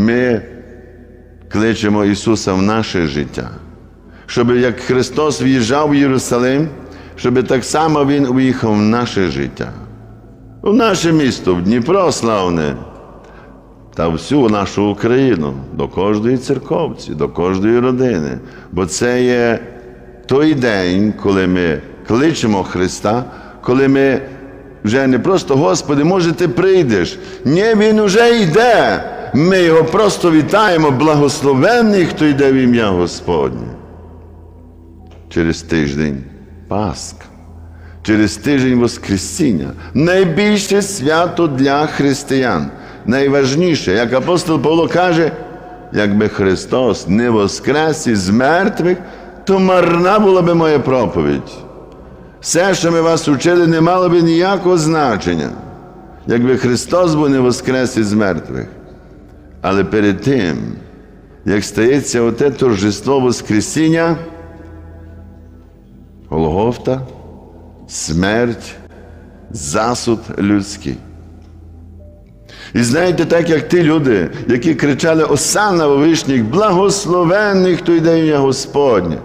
ми кличемо Ісуса в наше життя, щоб як Христос в'їжджав в Єрусалим, щоб так само Він уїхав в наше життя, в наше місто, в Дніпро славне, та всю нашу Україну, до кожної церковці, до кожної родини. Бо це є той день, коли ми кличемо Христа, коли ми вже не просто Господи, може, ти прийдеш. Ні, Він уже йде. Ми його просто вітаємо, благословенний, хто йде в ім'я Господнє. Через тиждень Пасха. Через тиждень Воскресіння найбільше свято для християн. Найважніше, як апостол Павло каже, якби Христос не воскрес із мертвих, то марна була би моя проповідь. Все, що ми вас учили, не мало би ніякого значення, якби Христос був не воскрес із мертвих. Але перед тим, як стається оте торжество Воскресіння, Голгофта, смерть, засуд людський. І знаєте, так як ті люди, які кричали Осана вишніх, благословенний, хто йде ім'я Господнє.